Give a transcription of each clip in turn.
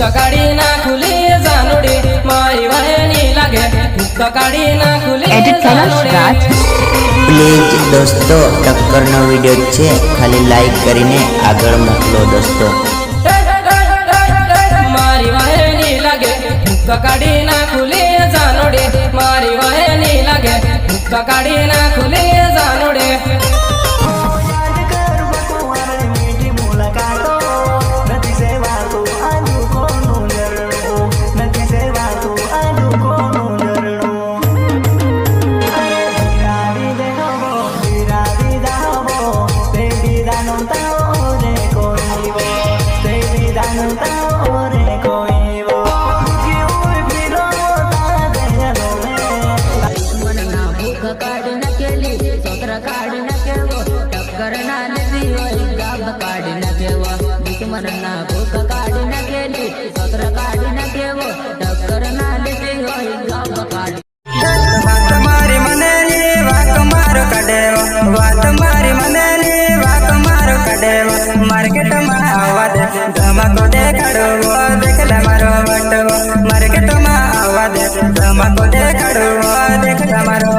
કાઢી ના ખુલી જાનુડી મારી વહેની લાગે ફૂટ કાઢી ના એડિટ કૈલાશ પ્લીઝ દોસ્તો ટક્કરનો વીડિયો છે ખાલી લાઈક કરીને આગળ મોકલો દોસ્તો મારી વહેની લાગે ફૂટ કાઢી ના ખુલી જાનુડી મારી વહેની લાગે ફૂટ કાઢી ના દુશ્મનના ભૂખ કાઢી નાખેલી સોત્ર કાઢી નાખેવો ટક્કર ના લીધી હોય ગાબ કાઢી વાત મારી મનેલી વાત મારો કડેવો વાત મારી મનેલી વાત મારો કડેવો માર્કેટમાં આવવા દે ધમાકો દેખાડવો દેખલે મારો વટવો માર્કેટમાં આવવા દે ધમાકો દેખાડવો દેખલે મારો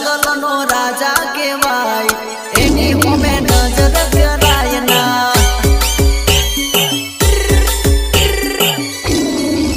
জঙ্গল নো রাজা কে ভাই।